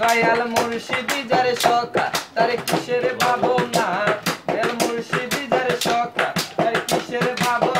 দয়াল মুর্শিদি যারে সখা তারে কিসের ভাবনা সখা তারে কিসের ভাবনা তুই